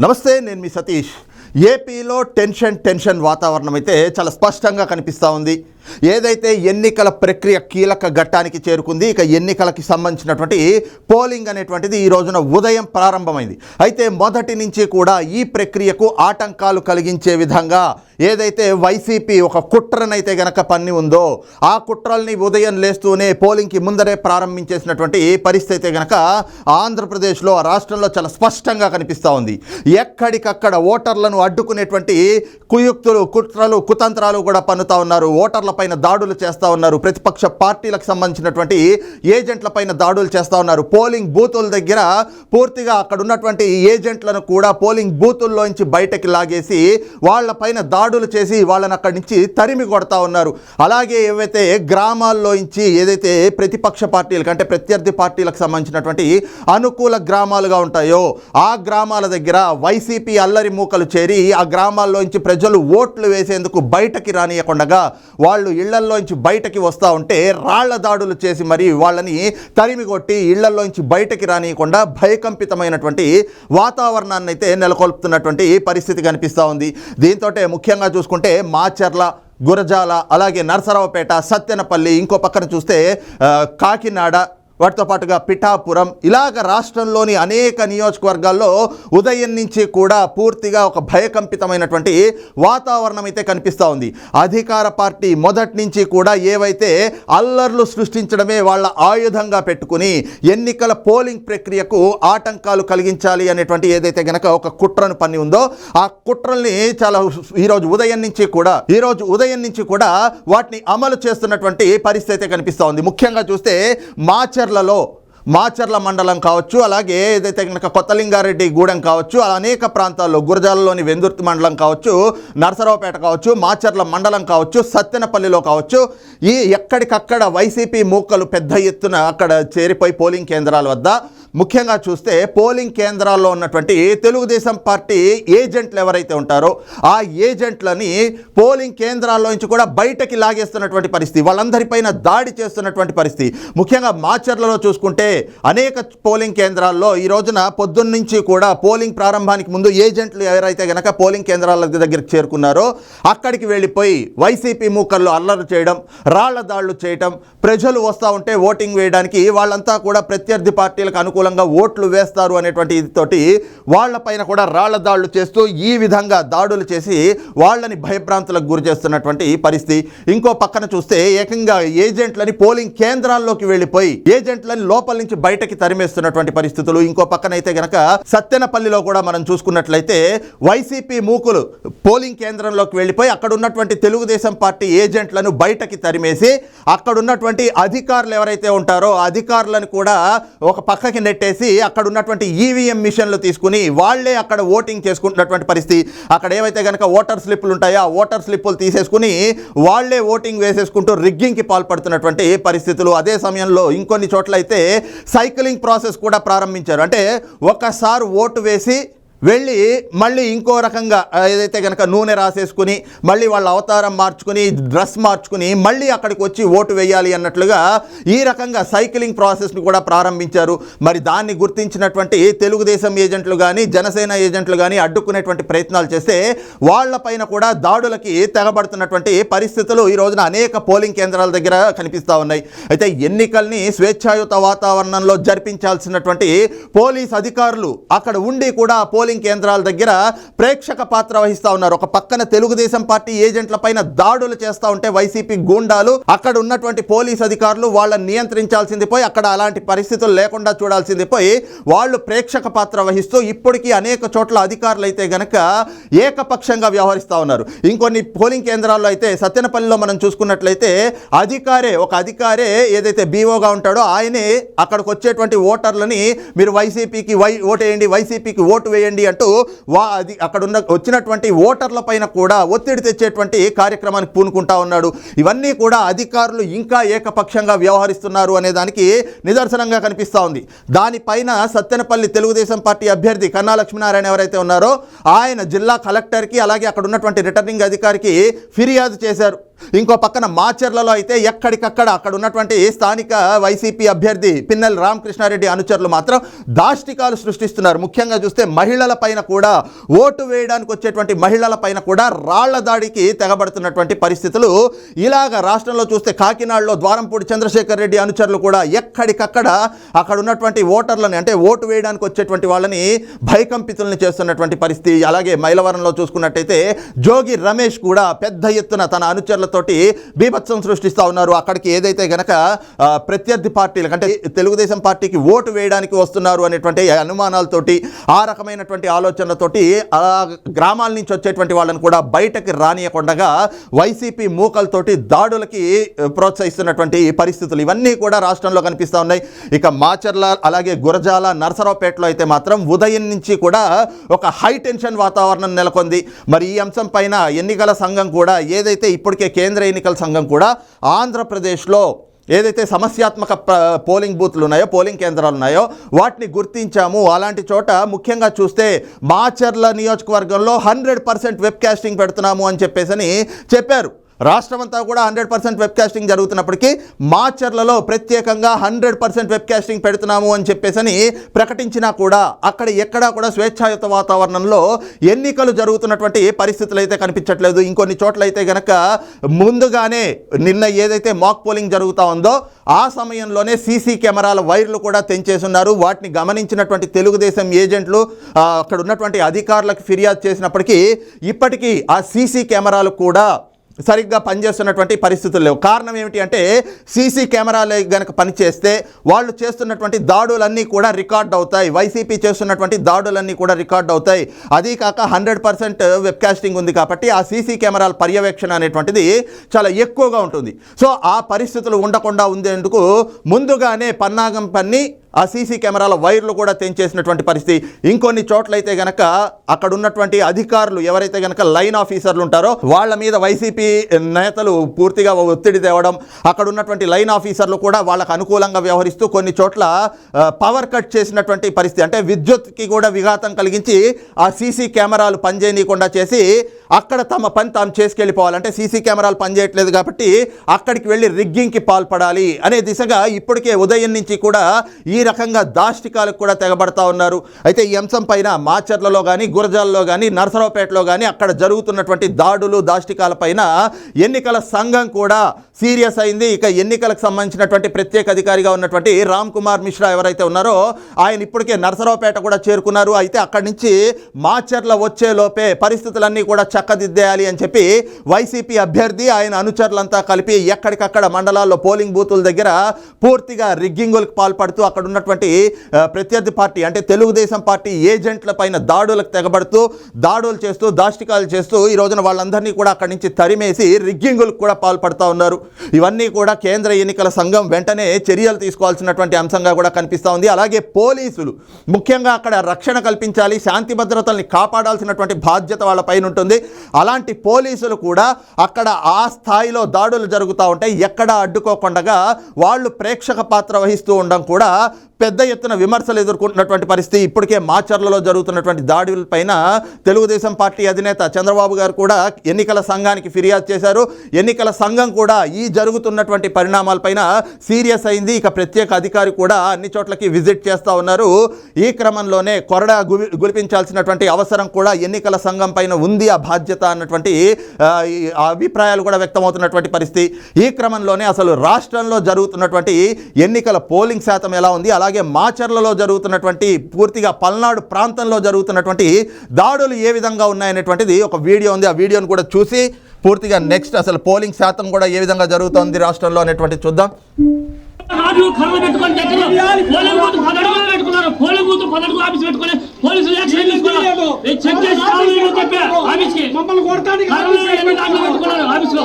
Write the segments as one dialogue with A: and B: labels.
A: నమస్తే నేను మీ సతీష్. ఏపీలో టెన్షన్ టెన్షన్ వాతావరణం అయితే చాలా స్పష్టంగా కనిపిస్తూ ఉంది. ఏదైతే ఎన్నికల ప్రక్రియ కీలక ఘట్టానికి చేరుకుంది ఇక ఎన్నికలకి సంబంధించినటువంటి పోలింగ్ అనేటువంటిది ఈ రోజున ఉదయం ప్రారంభమైంది. అయితే మొదటి నుంచి కూడా ఈ ప్రక్రియకు ఆటంకాలు కలిగించే విధంగా ఏదైతే వైసీపీ ఒక కుట్రనైతే గనక పన్ని ఉందో ఆ కుట్రల్ని ఉదయం లేస్తూనే పోలింగ్కి ముందరే ప్రారంభించేసినటువంటి పరిస్థితి అయితే గనక ఆంధ్రప్రదేశ్లో రాష్ట్రంలో చాలా స్పష్టంగా కనిపిస్తూ ఉంది. ఎక్కడికక్కడ ఓటర్లను అడ్డుకునేటువంటి కుయుక్తులు కుట్రలు కుతంత్రాలు కూడా పన్నుతా ఉన్నారు. ఓటర్ల పైన దాడులు చేస్తూ ఉన్నారు. ప్రతిపక్ష పార్టీలకు సంబంధించినటువంటి ఏజెంట్ల పైన దాడులు చేస్తూ ఉన్నారు. పోలింగ్ బూతుల దగ్గర పూర్తిగా అక్కడ ఉన్నటువంటి ఏజెంట్లను కూడా పోలింగ్ బూతుల్లోంచి బయటకి లాగేసి వాళ్ళపైన దాడులు చేసి వాళ్ళని అక్కడి నుంచి తరిమి కొడతా ఉన్నారు. అలాగే ఏవైతే గ్రామాల్లోంచి ఏదైతే ప్రతిపక్ష పార్టీలకు అంటే ప్రత్యర్థి పార్టీలకు సంబంధించినటువంటి అనుకూల గ్రామాలుగా ఉంటాయో ఆ గ్రామాల దగ్గర వైసీపీ అల్లరి మూకలు చేరి ఆ గ్రామాల్లోంచి ప్రజలు ఓట్లు వేసేందుకు బయటకి రానియకుండగా వాళ్ళు వాళ్ళు ఇళ్ళల్లోంచి బయటకి వస్తూ ఉంటే రాళ్ళ దాడులు చేసి మరి వాళ్ళని తరిమి కొట్టి ఇళ్ళల్లోంచి బయటకి రానియకుండా భయకంపితమైనటువంటి వాతావరణాన్ని అయితే నెలకొల్పుతున్నటువంటి పరిస్థితి కనిపిస్తూ ఉంది. దీంతో ముఖ్యంగా చూసుకుంటే మాచర్ల గురజాల అలాగే నరసరావుపేట సత్తెనపల్లి ఇంకో పక్కన చూస్తే కాకినాడ వాటితో పాటుగా పిఠాపురం ఇలాగ రాష్ట్రంలోని అనేక నియోజకవర్గాల్లో ఉదయం నుంచి కూడా పూర్తిగా ఒక భయకంపితమైనటువంటి వాతావరణం అయితే కనిపిస్తూ ఉంది. అధికార పార్టీ మొదటి నుంచి కూడా ఏవైతే అల్లర్లు సృష్టించడమే వాళ్ళ ఆయుధంగా పెట్టుకుని ఎన్నికల పోలింగ్ ప్రక్రియకు ఆటంకాలు కలిగించాలి అనేటువంటి ఏదైతే గనక ఒక కుట్రను పని ఉందో ఆ కుట్రల్ని చాలా ఈరోజు ఉదయం నుంచి కూడా ఈరోజు ఉదయం నుంచి కూడా వాటిని అమలు చేస్తున్నటువంటి పరిస్థితి అయితే కనిపిస్తూ ఉంది. ముఖ్యంగా చూస్తే మాచర్లలో మాచర్ల మండలం కావచ్చు అలాగే ఏదైతే కనుక కొత్తలింగారెడ్డి గూడెం కావచ్చు అనేక ప్రాంతాల్లో గురజాలలోని వెందుర్తి మండలం కావచ్చు నరసరావుపేట కావచ్చు మాచర్ల మండలం కావచ్చు సత్తెనపల్లిలో కావచ్చు ఈ ఎక్కడికక్కడ వైసీపీ మూకలు పెద్ద ఎత్తున అక్కడ చేరిపోయి పోలింగ్ కేంద్రాల వద్ద ముఖ్యంగా చూస్తే పోలింగ్ కేంద్రాల్లో ఉన్నటువంటి తెలుగుదేశం పార్టీ ఏజెంట్లు ఎవరైతే ఉంటారో ఆ ఏజెంట్లని పోలింగ్ కేంద్రాల్లో నుంచి కూడా బయటకి లాగేస్తున్నటువంటి పరిస్థితి వాళ్ళందరిపైన దాడి చేస్తున్నటువంటి పరిస్థితి. ముఖ్యంగా మాచర్లలో చూసుకుంటే అనేక పోలింగ్ కేంద్రాల్లో ఈ రోజున పొద్దున్న నుంచి కూడా పోలింగ్ ప్రారంభానికి ముందు ఏజెంట్లు ఎవరైతే గనక పోలింగ్ కేంద్రాల దగ్గరికి చేరుకున్నారో అక్కడికి వెళ్ళిపోయి వైసీపీ మూకల్లో అల్లరి చేయడం రాళ్ళ దాడులు చేయడం ప్రజలు వస్తూ ఉంటే ఓటింగ్ వేయడానికి వాళ్ళంతా కూడా ప్రత్యర్థి పార్టీలకు అనుకూలంగా ఓట్లు వేస్తారు అనేటువంటి ఇదితోటి వాళ్ళపైన కూడా రాళ్ళ దాడులు చేస్తూ ఈ విధంగా దాడులు చేసి వాళ్ళని భయభ్రాంతులకు గురి చేస్తున్నటువంటి పరిస్థితి. ఇంకో పక్కన చూస్తే ఏకంగా ఏజెంట్లని పోలింగ్ కేంద్రాల్లోకి వెళ్ళిపోయి ఏజెంట్లని లోపల నుంచి బయటకి తరిమేస్తున్నటువంటి పరిస్థితులు. ఇంకో పక్కన అయితే గనక సత్తెనపల్లిలో కూడా మనం చూసుకున్నట్లయితే వైసీపీ మూకులు పోలింగ్ కేంద్రంలోకి వెళ్ళిపోయి అక్కడ ఉన్నటువంటి తెలుగుదేశం పార్టీ ఏజెంట్లను బయటకి తరిమేసి అక్కడ ఉన్నటువంటి అధికారులు ఎవరైతే ఉంటారో అధికారులను కూడా ఒక పక్కకి పెట్టేసి అక్కడ ఉన్నటువంటి ఈవీఎం మిషన్లు తీసుకుని వాళ్ళే అక్కడ ఓటింగ్ చేసుకుంటున్నటువంటి పరిస్థితి. అక్కడ ఏవైతే కనుక ఓటర్ స్లిప్లు ఉంటాయో ఆ ఓటర్ స్లిప్పులు తీసేసుకుని వాళ్ళే ఓటింగ్ వేసేసుకుంటూ రిగ్గింగ్కి పాల్పడుతున్నటువంటి పరిస్థితులు. అదే సమయంలో ఇంకొన్ని చోట్ల అయితే సైక్లింగ్ ప్రాసెస్ కూడా ప్రారంభించారు. అంటే ఒకసారి ఓటు వేసి వెళ్ళి మళ్ళీ ఇంకో రకంగా ఏదైతే కనుక నూనె రాసేసుకుని మళ్ళీ వాళ్ళ అవతారం మార్చుకుని డ్రెస్ మార్చుకుని మళ్ళీ అక్కడికి వచ్చి ఓటు వేయాలి అన్నట్లుగా ఈ రకంగా సైక్లింగ్ ప్రాసెస్ను కూడా ప్రారంభించారు. మరి దాన్ని గుర్తించినటువంటి తెలుగుదేశం ఏజెంట్లు కానీ జనసేన ఏజెంట్లు కానీ అడ్డుకునేటువంటి ప్రయత్నాలు చేస్తే వాళ్ళపైన కూడా దాడులకి తెగబడుతున్నటువంటి పరిస్థితులు ఈ రోజున అనేక పోలింగ్ కేంద్రాల దగ్గర కనిపిస్తూ ఉన్నాయి. అయితే ఎన్నికల్ని స్వేచ్ఛాయుత వాతావరణంలో జరిపించాల్సినటువంటి పోలీస్ అధికారులు అక్కడ ఉండి కూడా పోలీస్ పోలింగ్ కేంద్రాల దగ్గర ప్రేక్షక పాత్ర వహిస్తూ ఉన్నారు. ఒక పక్కన తెలుగుదేశం పార్టీ ఏజెంట్ల పైన దాడులు చేస్తూ ఉంటే వైసీపీ గూండాలు అక్కడ ఉన్నటువంటి పోలీస్ అధికారులు వాళ్ళని నియంత్రించాల్సింది పోయి అక్కడ అలాంటి పరిస్థితులు లేకుండా చూడాల్సింది పోయి వాళ్ళు ప్రేక్షక పాత్ర వహిస్తూ ఇప్పటికీ అనేక చోట్ల అధికారులు అయితే గనక ఏకపక్షంగా వ్యవహరిస్తూ ఉన్నారు. ఇంకొన్ని పోలింగ్ కేంద్రాల్లో అయితే సత్యనపల్లిలో మనం చూసుకున్నట్లయితే అధికారే ఒక అధికారే ఏదైతే బీఓగా ఉంటాడో ఆయనే అక్కడికి వచ్చేటువంటి ఓటర్లని మీరు వైసీపీకి వై ఓటేయండి వైసీపీకి ఓటు వేయండి అంటూ వా అది అక్కడ ఉన్న వచ్చినటువంటి ఓటర్ల పైన కూడా ఒత్తిడి తెచ్చేటువంటి కార్యక్రమానికి పూనుకుంటా ఉన్నాడు. ఇవన్నీ కూడా అధికారులు ఇంకా ఏకపక్షంగా వ్యవహరిస్తున్నారు అనే దానికి నిదర్శనంగా కనిపిస్తూ ఉంది. దానిపైన సత్తెనపల్లి తెలుగుదేశం పార్టీ అభ్యర్థి కన్నా లక్ష్మీనారాయణ ఎవరైతే ఉన్నారో ఆయన జిల్లా కలెక్టర్కి అలాగే అక్కడ ఉన్నటువంటి రిటర్నింగ్ అధికారికి ఫిర్యాదు చేశారు. ఇంకో పక్కన మాచర్లలో అయితే ఎక్కడికక్కడ అక్కడ ఉన్నటువంటి స్థానిక వైసీపీ అభ్యర్థి పిన్నెల రామకృష్ణారెడ్డి అనుచరులు మాత్రం దాష్టికాలు సృష్టిస్తున్నారు. ముఖ్యంగా చూస్తే మహిళల పైన కూడా ఓటు వేయడానికి వచ్చేటువంటి మహిళల పైన కూడా రాళ్ళ దాడికి తెగబడుతున్నటువంటి పరిస్థితులు. ఇలాగ రాష్ట్రంలో చూస్తే కాకినాడలో ద్వారంపూడి చంద్రశేఖర్ రెడ్డి అనుచరులు కూడా ఎక్కడికక్కడ అక్కడ ఉన్నటువంటి ఓటర్లని అంటే ఓటు వేయడానికి వచ్చేటువంటి వాళ్ళని భయకంపితుల్ని చేస్తున్నటువంటి పరిస్థితి. అలాగే మైలవరంలో చూసుకున్నట్టయితే జోగి రమేష్ కూడా పెద్ద ఎత్తున తన తోటి బీభత్సం సృష్టిస్తూ ఉన్నారు. అక్కడికి ఏదైతే గనక ప్రత్యర్థి పార్టీలకు అంటే తెలుగుదేశం పార్టీకి ఓటు వేయడానికి వస్తున్నారు అనేటువంటి అనుమానాలతోటి ఆ రకమైనటువంటి ఆలోచనలతోటి ఆ గ్రామాల నుంచి వచ్చేటువంటి వాళ్ళని కూడా బయటకి రానియకుండగా వైసీపీ మూకలతోటి దాడులకి ప్రోత్సహిస్తున్నటువంటి పరిస్థితులు ఇవన్నీ కూడా రాష్ట్రంలో కనిపిస్తూ ఉన్నాయి. ఇక మాచర్ల అలాగే గురజాల నర్సరావుపేటలో అయితే మాత్రం ఉదయం నుంచి కూడా ఒక హై టెన్షన్ వాతావరణం నెలకొంది. మరి ఈ అంశం పైన ఎన్నికల సంఘం కూడా ఏదైతే ఇప్పటికే కేంద్ర ఎన్నికల సంఘం కూడా ఆంధ్రప్రదేశ్లో ఏదైతే సమస్యాత్మక పోలింగ్ బూత్లు ఉన్నాయో పోలింగ్ కేంద్రాలు ఉన్నాయో వాటిని గుర్తించాము. అలాంటి చోట ముఖ్యంగా చూస్తే మాచర్ల నియోజకవర్గంలో హండ్రెడ్ పర్సెంట్ వెబ్ కాస్టింగ్ పెడుతున్నాము అని చెప్పేసి చెప్పారు. రాష్ట్రమంతా కూడా హండ్రెడ్ పర్సెంట్ వెబ్కాస్టింగ్ జరుగుతున్నప్పటికీ మాచర్లలో ప్రత్యేకంగా హండ్రెడ్ పర్సెంట్ వెబ్కాస్టింగ్ పెడుతున్నాము అని చెప్పేసి ప్రకటించినా కూడా అక్కడ ఎక్కడా కూడా స్వేచ్ఛాయుత వాతావరణంలో ఎన్నికలు జరుగుతున్నటువంటి పరిస్థితులు అయితే కనిపించట్లేదు. ఇంకొన్ని చోట్ల అయితే గనక ముందుగానే నిన్న ఏదైతే మాక్ పోలింగ్ జరుగుతూ ఉందో ఆ సమయంలోనే సీసీ కెమెరాల వైర్లు కూడా తెంచేస్తున్నారు వాటిని గమనించినటువంటి తెలుగుదేశం ఏజెంట్లు అక్కడ ఉన్నటువంటి అధికారులకు ఫిర్యాదు చేసినప్పటికీ ఇప్పటికీ ఆ సీసీ కెమెరాలు కూడా సరిగ్గా పనిచేస్తున్నటువంటి పరిస్థితులు లేవు. కారణం ఏమిటి అంటే సీసీ కెమెరాలు గనక పనిచేస్తే వాళ్ళు చేస్తున్నటువంటి దాడులన్నీ కూడా రికార్డ్ అవుతాయి. వైసీపీ చేస్తున్నటువంటి దాడులన్నీ కూడా రికార్డ్ అవుతాయి. అదీ కాక హండ్రెడ్ పర్సెంట్ వెబ్కాస్టింగ్ ఉంది కాబట్టి ఆ సీసీ కెమెరాల పర్యవేక్షణ అనేటువంటిది చాలా ఎక్కువగా ఉంటుంది. సో ఆ పరిస్థితులు ఉండకుండా ఉండేందుకు ముందుగానే పన్నాగం పన్ని ఆ సీసీ కెమెరాల వైర్లు కూడా తెంచేసినటువంటి పరిస్థితి. ఇంకొన్ని చోట్లయితే గనక అక్కడ ఉన్నటువంటి అధికారులు ఎవరైతే గనక లైన్ ఆఫీసర్లు ఉంటారో వాళ్ళ మీద వైసీపీ నేతలు పూర్తిగా ఒత్తిడి తేవడం అక్కడ ఉన్నటువంటి లైన్ ఆఫీసర్లు కూడా వాళ్ళకు అనుకూలంగా వ్యవహరిస్తూ కొన్ని చోట్ల పవర్ కట్ చేసినటువంటి పరిస్థితి. అంటే విద్యుత్కి కూడా విఘాతం కలిగించి ఆ సీసీ కెమెరాలు పనిచేయనీయకుండా చేసి అక్కడ తమ పని తాము చేసుకెళ్ళిపోవాలంటే సీసీ కెమెరాలు పనిచేయట్లేదు కాబట్టి అక్కడికి వెళ్ళి రిగ్గింగ్కి పాల్పడాలి అనే దిశగా ఇప్పటికే ఉదయం నుంచి కూడా ఈ రకంగా దాష్టికాలకు కూడా తెగబడతా ఉన్నారు. అయితే ఈ అంశం పైన మాచర్లలో కానీ గురజాల్లో కానీ నరసరావుపేటలో కానీ అక్కడ జరుగుతున్నటువంటి దాడులు దాష్టికాల పైన ఎన్నికల సంఘం కూడా సీరియస్ అయింది. ఇక ఎన్నికలకు సంబంధించినటువంటి ప్రత్యేక అధికారిగా ఉన్నటువంటి రామ్ కుమార్ మిశ్రా ఎవరైతే ఉన్నారో ఆయన ఇప్పటికే నరసరావుపేట కూడా చేరుకున్నారు. అయితే అక్కడి నుంచి మాచర్ల వచ్చే లోపే పరిస్థితులన్నీ కూడా చక్కదిద్దేయాలి అని చెప్పి వైసీపీ అభ్యర్థి ఆయన అనుచరులంతా కలిపి ఎక్కడికక్కడ మండలాల్లో పోలింగ్ బూతుల దగ్గర పూర్తిగా రిగ్గింగులకు పాల్పడుతూ అక్కడ ఉన్నటువంటి ప్రత్యర్థి పార్టీ అంటే తెలుగుదేశం పార్టీ ఏజెంట్ల పైన దాడులకు తెగబడుతూ దాడులు చేస్తూ దాష్టికాలు చేస్తూ ఈ రోజున వాళ్ళందరినీ కూడా అక్కడి నుంచి తరిమేసి రిగ్గింగులకు కూడా పాల్పడుతూ ఉన్నారు. ఇవన్నీ కూడా కేంద్ర ఎన్నికల సంఘం వెంటనే చర్యలు తీసుకోవాల్సినటువంటి అంశంగా కూడా కనిపిస్తూ ఉంది. అలాగే పోలీసులు ముఖ్యంగా అక్కడ రక్షణ కల్పించాలి శాంతి భద్రతల్ని కాపాడాల్సినటువంటి బాధ్యత వాళ్ళ పైన ఉంటుంది. అలాంటి పోలీసులు కూడా అక్కడ ఆ స్థాయిలో దాడులు జరుగుతూ ఉంటాయి ఎక్కడా అడ్డుకోకుండా వాళ్ళు ప్రేక్షక పాత్ర వహిస్తూ ఉండడం కూడా పెద్ద ఎత్తున విమర్శలు ఎదుర్కొంటున్నటువంటి పరిస్థితి. ఇప్పటికే మాచర్లలో జరుగుతున్నటువంటి దాడులపైన తెలుగుదేశం పార్టీ అధినేత చంద్రబాబు గారు కూడా ఎన్నికల సంఘానికి ఫిర్యాదు చేశారు. ఎన్నికల సంఘం కూడా ఈ జరుగుతున్నటువంటి పరిణామాలపైన సీరియస్ అయింది. ఇక ప్రత్యేక అధికారి కూడా అన్ని చోట్లకి విజిట్ చేస్తూ ఉన్నారు. ఈ క్రమంలోనే కొరడా గువి గులిపించాల్సినటువంటి అవసరం కూడా ఎన్నికల సంఘం పైన ఉంది. ఆ బాధ్యత అన్నటువంటి అభిప్రాయాలు కూడా వ్యక్తమవుతున్నటువంటి పరిస్థితి. ఈ క్రమంలోనే అసలు రాష్ట్రంలో జరుగుతున్నటువంటి ఎన్నికల పోలింగ్ శాతం ఎలా ఉంది? అలాగే మాచర్లలో జరుగుతున్నటువంటి పూర్తిగా పల్నాడు ప్రాంతంలో జరుగుతున్నటువంటి దాడులు ఏ విధంగా ఉన్నాయనేటువంటిది ఒక వీడియో ఉంది. ఆ వీడియోను కూడా చూసి పూర్తిగా నెక్స్ట్ అసలు పోలింగ్ శాతం కూడా ఏ విధంగా జరుగుతోంది రాష్ట్రంలో అనేటువంటి చూద్దాం.
B: రాజు కర్రలు పెట్టుకొని దగ్గర పోలింగ్ బూత్ పదడుగులు పెట్టుకున్నారు. పోలింగ్ బూత్ పదడుగు ఆఫీస్ పెట్టుకొని పోలీసులు యాక్షన్ తీసుకున్నారు. నేను చెక్ చేసి కావాలని చెప్పా ఆఫీస్కి
C: మమ్మల్ని కొడతానికి
B: కర్రలు ఎన్ని దాంట్లో పెట్టుకున్నారు. ఆఫీస్లో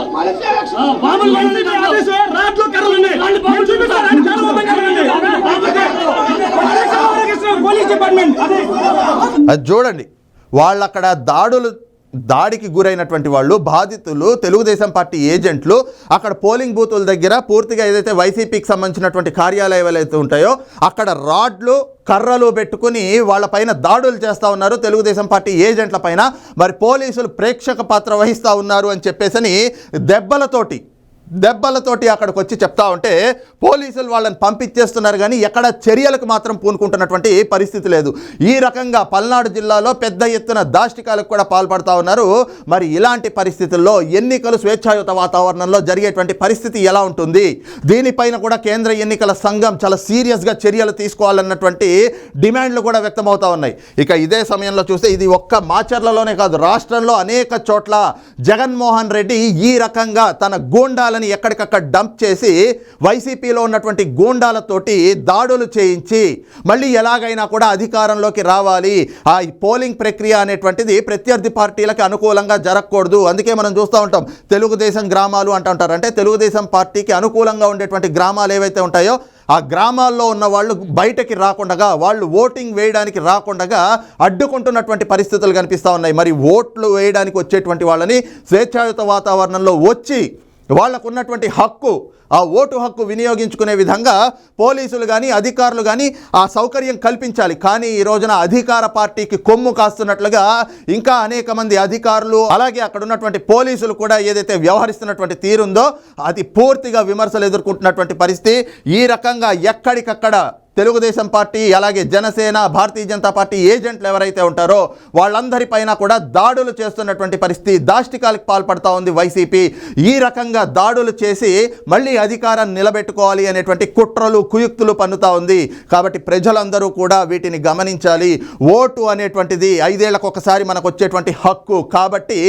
B: ఆ, బాంబులు కూడా ఉన్నాయి దాంట్లో.
C: ఆఫీసు, రాట్లో కర్రలు ఉన్నాయి.
B: వాళ్ళు బాంబులు
C: చూపిస్తారా? చాలా మంది కర్రలు ఉన్నాయి. Police officer, police department. అదే
A: అది చూడండి. వాళ్ళు అక్కడ దాడులు దాడికి గురైనటువంటి వాళ్ళు బాధితులు తెలుగుదేశం పార్టీ ఏజెంట్లు అక్కడ పోలింగ్ బూతుల దగ్గర పూర్తిగా ఏదైతే వైసీపీకి సంబంధించినటువంటి కార్యాలయాలు అయితే ఉంటాయో అక్కడ రాడ్లు కర్రలు పెట్టుకుని వాళ్ళపైన దాడులు చేస్తూ ఉన్నారు తెలుగుదేశం పార్టీ ఏజెంట్ల పైన. మరి పోలీసులు ప్రేక్షక పాత్ర వహిస్తూ ఉన్నారు అని చెప్పేసి దెబ్బలతోటి దెబ్బలతోటి అక్కడికి వచ్చి చెప్తా ఉంటే పోలీసులు వాళ్ళని పంపించేస్తున్నారు కానీ ఎక్కడ చర్యలకు మాత్రం పూనుకుంటున్నటువంటి పరిస్థితి లేదు. ఈ రకంగా పల్నాడు జిల్లాలో పెద్ద ఎత్తున దాష్టికాలకు కూడా పాల్పడతా ఉన్నారు. మరి ఇలాంటి పరిస్థితుల్లో ఎన్నికలు స్వేచ్ఛాయుత వాతావరణంలో జరిగేటువంటి పరిస్థితి ఎలా ఉంటుంది? దీనిపైన కూడా కేంద్ర ఎన్నికల సంఘం చాలా సీరియస్గా చర్యలు తీసుకోవాలన్నటువంటి డిమాండ్లు కూడా వ్యక్తమవుతా ఉన్నాయి. ఇక ఇదే సమయంలో చూస్తే ఇది ఒక్క మాచర్లలోనే కాదు రాష్ట్రంలో అనేక చోట్ల జగన్మోహన్ రెడ్డి ఈ రకంగా తన గూండాలని ఎక్కడికక్కడ డంప్ చేసి వైసీపీలో ఉన్నటువంటి గూండాలతోటి దాడులు చేయించి మళ్ళీ ఎలాగైనా కూడా అధికారంలోకి రావాలి. ఆ పోలింగ్ ప్రక్రియ అనేటువంటిది ప్రత్యర్థి పార్టీలకు అనుకూలంగా జరగకూడదు. అందుకే మనం చూస్తూ ఉంటాం. తెలుగుదేశం గ్రామాలు అంటుంటారు అంటే తెలుగుదేశం పార్టీకి అనుకూలంగా ఉండేటువంటి గ్రామాలు ఏవైతే ఉంటాయో ఆ గ్రామాల్లో ఉన్న వాళ్ళు బయటకి రాకుండా వాళ్ళు ఓటింగ్ వేయడానికి రాకుండా అడ్డుకుంటున్నటువంటి పరిస్థితులు కనిపిస్తూ ఉన్నాయి. మరి ఓట్లు వేయడానికి వచ్చేటువంటి వాళ్ళని స్వేచ్ఛాయుత వాతావరణంలో వచ్చి వాళ్ళకు ఉన్నటువంటి హక్కు ఆ ఓటు హక్కు వినియోగించుకునే విధంగా పోలీసులు కానీ అధికారులు కానీ ఆ సౌకర్యం కల్పించాలి. కానీ ఈ రోజున అధికార పార్టీకి కొమ్ము కాస్తున్నట్లుగా ఇంకా అనేక మంది అధికారులు అలాగే అక్కడ ఉన్నటువంటి పోలీసులు కూడా ఏదైతే వ్యవహరిస్తున్నటువంటి తీరుందో అది పూర్తిగా విమర్శలు ఎదుర్కొంటున్నటువంటి పరిస్థితి. ఈ రకంగా ఎక్కడికక్కడ తెలుగుదేశం పార్టీ అలాగే జనసేన భారతీయ జనతా పార్టీ ఏజెంట్లు ఎవరైతే ఉంటారో వాళ్ళందరిపైన కూడా దాడులు చేస్తున్నటువంటి పరిస్థితి దాష్టికాలకు పాల్పడతా ఉంది వైసీపీ. ఈ రకంగా దాడులు చేసి మళ్ళీ అధికారాన్ని నిలబెట్టుకోవాలి అనేటువంటి కుట్రలు కుయుక్తులు పన్నుతా ఉంది. కాబట్టి ప్రజలందరూ కూడా వీటిని గమనించాలి. ఓటు అనేటువంటిది ఐదేళ్ళకు ఒకసారి మనకు వచ్చేటువంటి హక్కు. కాబట్టి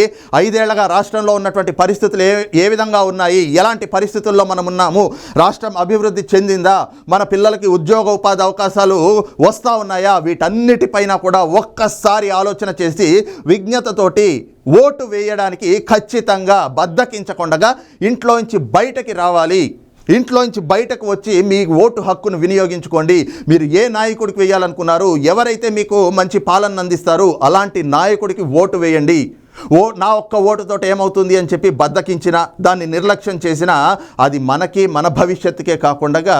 A: ఐదేళ్ళగా రాష్ట్రంలో ఉన్నటువంటి పరిస్థితులు ఏ ఏ విధంగా ఉన్నాయి? ఎలాంటి పరిస్థితుల్లో మనం ఉన్నాము రాష్ట్రం అభివృద్ధి చెందిందా? మన పిల్లలకి ఉద్యోగ ఉపాధి అవకాశాలు వస్తూ ఉన్నాయా? వీటన్నిటిపైన కూడా ఒక్కసారి ఆలోచన చేసి విజ్ఞతతోటి ఓటు వేయడానికి ఖచ్చితంగా బద్దకించకుండా ఇంట్లోంచి బయటకి రావాలి. ఇంట్లోంచి బయటకు వచ్చి మీ ఓటు హక్కును వినియోగించుకోండి. మీరు ఏ నాయకుడికి వేయాలనుకున్నారు? ఎవరైతే మీకు మంచి పాలన అందిస్తారు అలాంటి నాయకుడికి ఓటు వేయండి. ఓ నా ఒక్క ఓటుతోటి ఏమవుతుంది అని చెప్పి బద్దకించిన దాన్ని నిర్లక్ష్యం చేసిన అది మనకి మన భవిష్యత్తుకే కాకుండా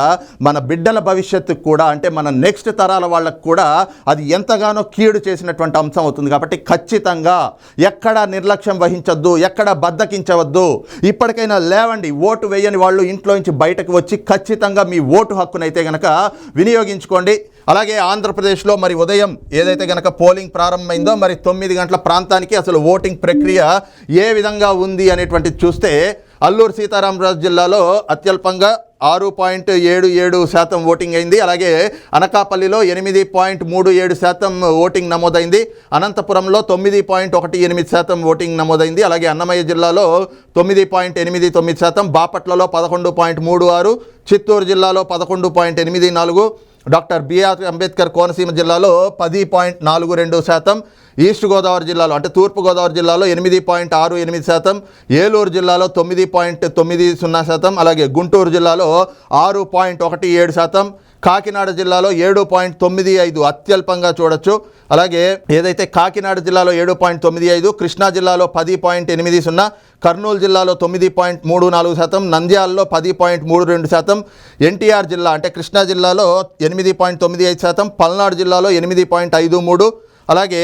A: మన బిడ్డల భవిష్యత్తుకు కూడా అంటే మన నెక్స్ట్ తరాల వాళ్ళకు కూడా అది ఎంతగానో కీడు చేసినటువంటి అంశం అవుతుంది. కాబట్టి ఖచ్చితంగా ఎక్కడ నిర్లక్ష్యం వహించొద్దు ఎక్కడ బద్దకించవద్దు. ఇప్పటికైనా లేవండి ఓటు వేయని వాళ్ళు ఇంట్లో నుంచి బయటకు వచ్చి ఖచ్చితంగా మీ ఓటు హక్కునైతే కనుక వినియోగించుకోండి. అలాగే ఆంధ్రప్రదేశ్లో మరి ఉదయం ఏదైతే గనక పోలింగ్ ప్రారంభమైందో మరి తొమ్మిది గంటల ప్రాంతానికి అసలు ఓటింగ్ ప్రక్రియ ఏ విధంగా ఉంది అనేటువంటిది చూస్తే అల్లూరు సీతారామరాజు జిల్లాలో అత్యల్పంగా ఆరు పాయింట్ ఏడు ఏడు శాతం ఓటింగ్ అయింది. అలాగే అనకాపల్లిలో ఎనిమిది పాయింట్ మూడు ఏడు శాతం ఓటింగ్ నమోదైంది. అనంతపురంలో తొమ్మిది పాయింట్ ఒకటి ఎనిమిది శాతం ఓటింగ్ నమోదైంది. అలాగే అన్నమయ్య జిల్లాలో తొమ్మిది పాయింట్ ఎనిమిది తొమ్మిది శాతం. బాపట్లలో పదకొండు పాయింట్ మూడు ఆరు. చిత్తూరు జిల్లాలో పదకొండు పాయింట్ ఎనిమిది నాలుగు. డాక్టర్ బిఆర్ అంబేద్కర్ కోనసీమ జిల్లాలో పది పాయింట్ నాలుగు రెండు శాతం ఈస్ట్ గోదావరి జిల్లాలో అంటే తూర్పు గోదావరి జిల్లాలో ఎనిమిది పాయింట్ ఆరు ఎనిమిది శాతం ఏలూరు జిల్లాలో తొమ్మిది పాయింట్ తొమ్మిది సున్నా శాతం అలాగే గుంటూరు జిల్లాలో ఆరు పాయింట్ ఒకటి ఏడు శాతం కాకినాడ జిల్లాలో ఏడు పాయింట్ తొమ్మిది ఐదు అత్యల్పంగా చూడొచ్చు. అలాగే ఏదైతే కాకినాడ జిల్లాలో ఏడు పాయింట్ తొమ్మిది ఐదు కృష్ణా జిల్లాలో పది పాయింట్ ఎనిమిది సున్నా కర్నూలు జిల్లాలో తొమ్మిది పాయింట్ మూడు నాలుగు శాతం నంద్యాలలో పది పాయింట్ మూడు రెండు శాతం ఎన్టీఆర్ జిల్లా అంటే కృష్ణా జిల్లాలో ఎనిమిది పాయింట్ తొమ్మిది ఐదు శాతం పల్నాడు జిల్లాలో ఎనిమిది పాయింట్ ఐదు మూడు అలాగే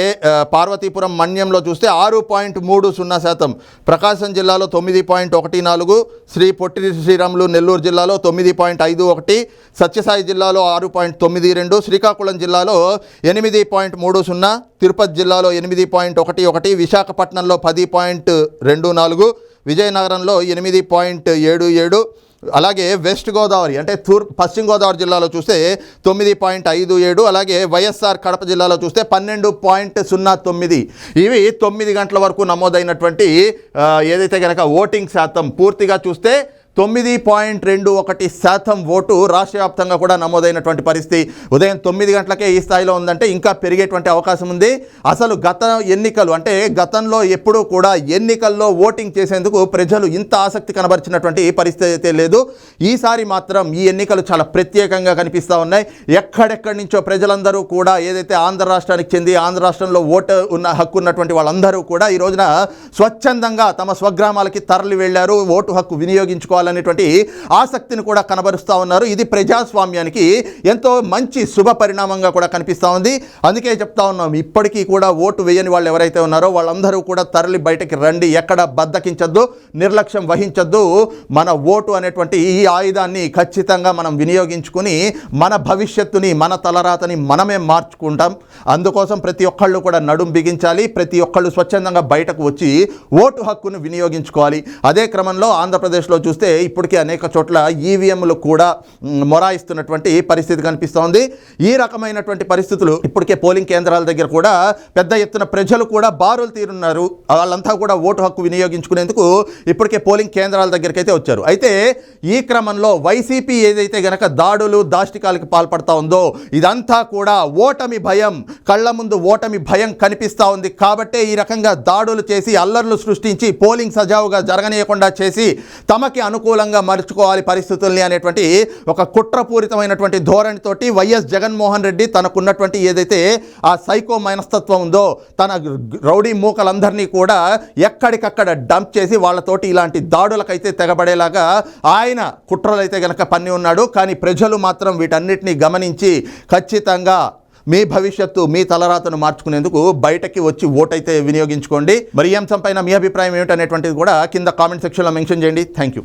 A: పార్వతీపురం మన్యంలో చూస్తే ఆరు పాయింట్ మూడు సున్నా శాతం ప్రకాశం జిల్లాలో తొమ్మిది పాయింట్ ఒకటి నాలుగు శ్రీ పొట్టి శ్రీరాములు నెల్లూరు జిల్లాలో తొమ్మిది పాయింట్ ఐదు ఒకటి సత్యసాయి జిల్లాలో ఆరు పాయింట్ తొమ్మిది రెండు శ్రీకాకుళం జిల్లాలో ఎనిమిది పాయింట్ మూడు సున్నా తిరుపతి జిల్లాలో ఎనిమిది పాయింట్ ఒకటి ఒకటి విశాఖపట్నంలో పది పాయింట్ రెండు నాలుగు విజయనగరంలో ఎనిమిది పాయింట్ ఏడు ఏడు అలాగే వెస్ట్ గోదావరి అంటే తూర్పు పశ్చిమ గోదావరి జిల్లాలో చూస్తే తొమ్మిది పాయింట్ ఐదు ఏడు అలాగే వైఎస్ఆర్ కడప జిల్లాలో చూస్తే పన్నెండు పాయింట్ సున్నా తొమ్మిది. ఇవి తొమ్మిది గంటల వరకు నమోదైనటువంటి ఏదైతే కనుక ఓటింగ్ శాతం పూర్తిగా చూస్తే తొమ్మిది పాయింట్ రెండు ఒకటి శాతం ఓటు రాష్ట్ర వ్యాప్తంగా కూడా నమోదైనటువంటి పరిస్థితి. ఉదయం తొమ్మిది గంటలకే ఈ స్థాయిలో ఉందంటే ఇంకా పెరిగేటువంటి అవకాశం ఉంది. అసలు గత ఎన్నికలు అంటే గతంలో ఎప్పుడూ కూడా ఎన్నికల్లో ఓటింగ్ చేసేందుకు ప్రజలు ఇంత ఆసక్తి కనబరిచినటువంటి పరిస్థితి అయితే లేదు. ఈసారి మాత్రం ఈ ఎన్నికలు చాలా ప్రత్యేకంగా కనిపిస్తూ ఉన్నాయి. ఎక్కడెక్కడి నుంచో ప్రజలందరూ కూడా ఏదైతే ఆంధ్ర రాష్ట్రానికి చెంది ఆంధ్ర రాష్ట్రంలో ఓటు ఉన్న హక్కు ఉన్నటువంటి వాళ్ళందరూ కూడా ఈ రోజున స్వచ్ఛందంగా తమ స్వగ్రామాలకి తరలి వెళ్ళారు ఓటు హక్కు వినియోగించుకోవాలి చేసుకోవాలనేటువంటి ఆసక్తిని కూడా కనబరుస్తూ ఉన్నారు. ఇది ప్రజాస్వామ్యానికి ఎంతో మంచి శుభ పరిణామంగా కూడా కనిపిస్తూ ఉంది. అందుకే చెప్తా ఉన్నాం ఇప్పటికీ కూడా ఓటు వేయని వాళ్ళు ఎవరైతే ఉన్నారో వాళ్ళందరూ కూడా తరలి బయటకి రండి. ఎక్కడ బద్దకించద్దు నిర్లక్ష్యం వహించద్దు. మన ఓటు అనేటువంటి ఈ ఆయుధాన్ని ఖచ్చితంగా మనం వినియోగించుకుని మన భవిష్యత్తుని మన తలరాతని మనమే మార్చుకుంటాం. అందుకోసం ప్రతి ఒక్కళ్ళు కూడా నడుం బిగించాలి. ప్రతి ఒక్కళ్ళు స్వచ్ఛందంగా బయటకు వచ్చి ఓటు హక్కును వినియోగించుకోవాలి. అదే క్రమంలో ఆంధ్రప్రదేశ్లో చూస్తే ఇప్పటికే అనేక చోట్ల ఈవీఎంలు కూడా మొరాయిస్తున్నటువంటి పరిస్థితి కనిపిస్తోంది. ఈ రకమైనటువంటి పరిస్థితులు ఇప్పటికే పోలింగ్ కేంద్రాల దగ్గర కూడా పెద్ద ఎత్తున ప్రజలు కూడా బారులు తీరున్నారు. వాళ్ళంతా కూడా ఓటు హక్కు వినియోగించుకునేందుకు ఇప్పటికే పోలింగ్ కేంద్రాల దగ్గరికి అయితే వచ్చారు. అయితే ఈ క్రమంలో వైసీపీ ఏదైతే గనక దాడులు దాష్టికాలకు పాల్పడతా ఉందో ఇదంతా కూడా ఓటమి భయం కళ్ళ ముందు ఓటమి భయం కనిపిస్తూ ఉంది. కాబట్టే ఈ రకంగా దాడులు చేసి అల్లర్లు సృష్టించి పోలింగ్ సజావుగా జరగనీయకుండా చేసి తమకి అనుకూలంగా మరుచుకోవాలి పరిస్థితుల్ని అనేటువంటి ఒక కుట్రపూరితమైనటువంటి ధోరణితోటి వైఎస్ జగన్మోహన్ రెడ్డి తనకున్నటువంటి ఏదైతే ఆ సైకో మనస్తత్వం ఉందో తన రౌడీ మూకలందరినీ కూడా ఎక్కడికక్కడ డంప్ చేసి వాళ్ళతోటి ఇలాంటి దాడులకైతే తెగబడేలాగా ఆయన కుట్రలైతే గనక పన్ని ఉన్నాడు. కానీ ప్రజలు మాత్రం వీటన్నిటిని గమనించి ఖచ్చితంగా మీ భవిష్యత్తు మీ తలరాతను మార్చుకునేందుకు బయటకి వచ్చి ఓటైతే వినియోగించుకోండి. మరి ఈ అంశంపైన మీ అభిప్రాయం ఏమిటనేటువంటిది కూడా కింద కామెంట్ సెక్షన్లో మెన్షన్ చేయండి. Thank you.